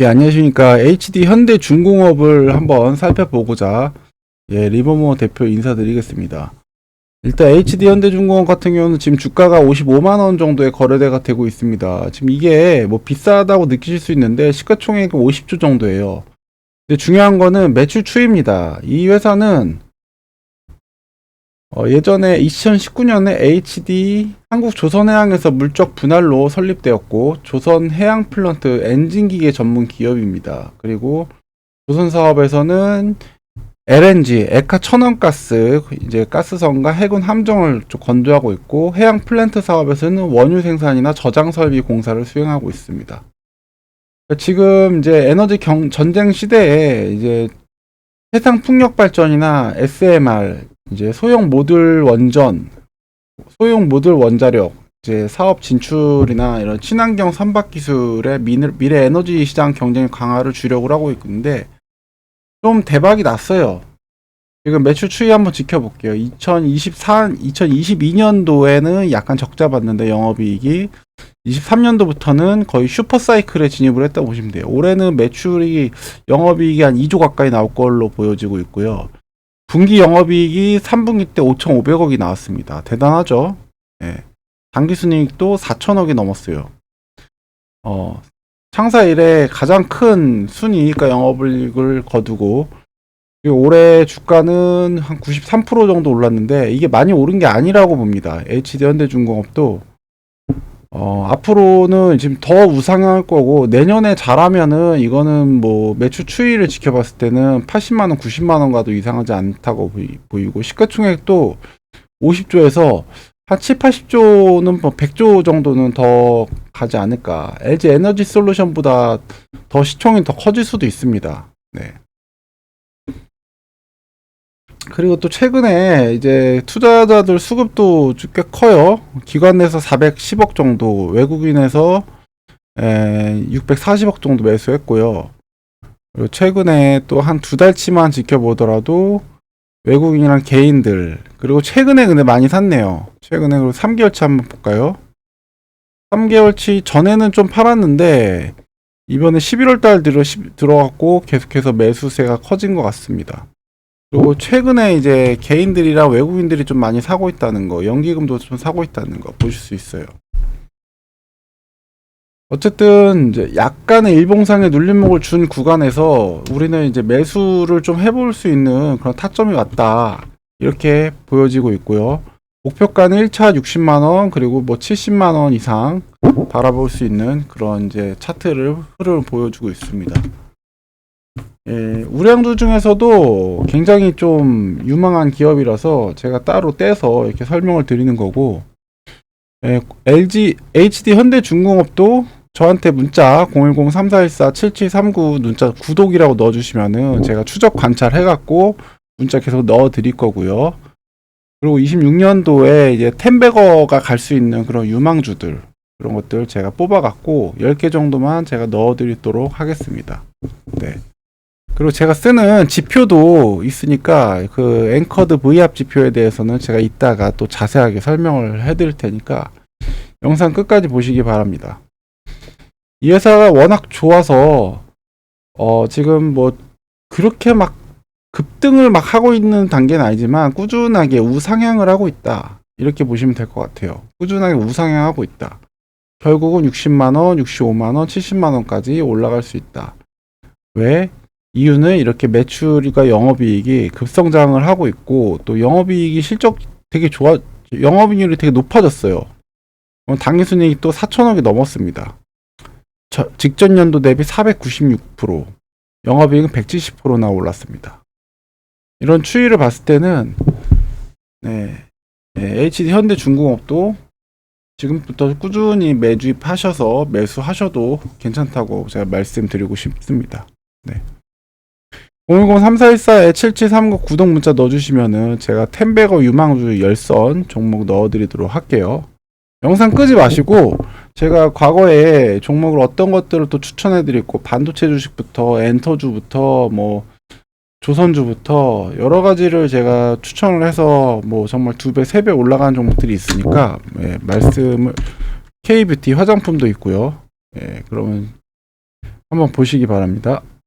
예, 안녕하십니까. HD 현대 중공업을 한번 살펴보고자 예, 리버모 대표 인사드리겠습니다. 일단 HD 현대 중공업 같은 경우는 지금 주가가 55만 원 정도의 거래대가 되고 있습니다. 지금 이게 뭐 비싸다고 느끼실 수 있는데 시가총액은 50조 정도예요. 근데 중요한 거는 매출 추이입니다. 이 회사는 어, 예전에 2019년에 HD 한국 조선해양에서 물적 분할로 설립되었고 조선해양 플런트 엔진기계 전문 기업입니다. 그리고 조선 사업에서는 LNG, 에카 천연가스, 이제 가스선과 해군 함정을 좀 건조하고 있고 해양 플랜트 사업에서는 원유 생산이나 저장 설비 공사를 수행하고 있습니다. 지금 이제 에너지 경, 전쟁 시대에 이제 해상 풍력 발전이나 SMR, 이제 소형 모듈 원전, 소형 모듈 원자력, 이제 사업 진출이나 이런 친환경 선박 기술의 미래, 에너지 시장 경쟁 강화를 주력을 하고 있는데 좀 대박이 났어요. 지금 매출 추이 한번 지켜볼게요. 2024, 2022년도에는 약간 적자 봤는데 영업이익이 23년도부터는 거의 슈퍼 사이클에 진입을 했다고 보시면 돼요. 올해는 매출이 영업이익이 한 2조 가까이 나올 걸로 보여지고 있고요. 분기 영업이익이 3분기 때 5,500억이 나왔습니다. 대단하죠? 예. 당기순이익도 4천억이 넘었어요. 어, 창사 이래 가장 큰 순이익과 영업이익을 거두고 올해 주가는 한 93% 정도 올랐는데 이게 많이 오른 게 아니라고 봅니다. HD 현대중공업도 어, 앞으로는 지금 더 우상향할 거고 내년에 잘하면은 이거는 뭐 매출 추이를 지켜봤을 때는 80만 원, 90만 원 가도 이상하지 않다고 보이, 보이 고 시가총액도 50조에서 한 7, 80조는 뭐 100조 정도는 더 가지 않을까. LG 에너지 솔루션보다 더 시총이 더 커질 수도 있습니다. 네. 그리고 또 최근에 이제 투자자들 수급도 꽤 커요. 기관 내에서 410억 정도, 외국인에서 에, 640억 정도 매수했고요. 그리고 최근에 또 한 두 달치만 지켜보더라도 외국인이랑 개인들 그리고 최근에 근데 많이 샀네요. 최근에 그리고 3개월치 한번 볼까요? 3개월치 전에는 좀 팔았는데 이번에 11월 달 들어 들어갔고 계속해서 매수세가 커진 것 같습니다. 그리고 최근에 이제 개인들이랑 외국인들이 좀 많이 사고 있다는 거, 연기금도 좀 사고 있다는 거 보실 수 있어요. 어쨌든 이제 약간의 일봉상의 눌림목을 준 구간에서 우리는 이제 매수를 좀 해볼 수 있는 그런 타점이 왔다. 이렇게 보여지고 있고요. 목표가는 1차 60만 원 그리고 뭐 70만 원 이상 바라볼 수 있는 그런 이제 차트를 흐름을 보여주고 있습니다. 예, 우량주 중에서도 굉장히 좀 유망한 기업이라서 제가 따로 떼서 이렇게 설명을 드리는 거고 예, LG HD 현대중공업도 저한테 문자 010-3414-7739 문자 구독이라고 넣어주시면은 제가 추적 관찰해갖고 문자 계속 넣어드릴 거고요. 그리고 26년도에 이제 텐베거가 갈 수 있는 그런 유망주들 그런 것들 제가 뽑아갖고 10개 정도만 제가 넣어드리도록 하겠습니다. 네. 그리고 제가 쓰는 지표도 있으니까 그 앵커드 V합 지표에 대해서는 제가 이따가 또 자세하게 설명을 해드릴 테니까 영상 끝까지 보시기 바랍니다. 이 회사가 워낙 좋아서 어 지금 뭐 그렇게 막 급등을 막 하고 있는 단계는 아니지만 꾸준하게 우상향을 하고 있다. 이렇게 보시면 될 것 같아요. 꾸준하게 우상향하고 있다. 결국은 60만원, 65만원, 70만원까지 올라갈 수 있다. 왜? 이유는 이렇게 매출과 영업이익이 급성장을 하고 있고 또 영업이익이 실적 되게 좋아, 영업이익률이 되게 높아졌어요. 당기순이익이 또 4천억이 넘었습니다. 저, 직전 연도 대비 496%, 영업이익은 170%나 올랐습니다. 이런 추이를 봤을 때는 네, 네, HD 현대중공업도 지금부터 꾸준히 매주입하셔서 매수하셔도 괜찮다고 제가 말씀드리고 싶습니다. 네. 010-3414-7739 구독 문자 넣어주시면은 제가 텐베거 유망주 열선 종목 넣어드리도록 할게요. 영상 끄지 마시고 제가 과거에 종목을 어떤 것들을 또 추천해드리고 반도체 주식부터 엔터주부터 뭐 조선주부터 여러 가지를 제가 추천을 해서 뭐 정말 두 배, 세 배 올라가는 종목들이 있으니까 예, 말씀을 K뷰티 화장품도 있고요. 예, 그러면 한번 보시기 바랍니다.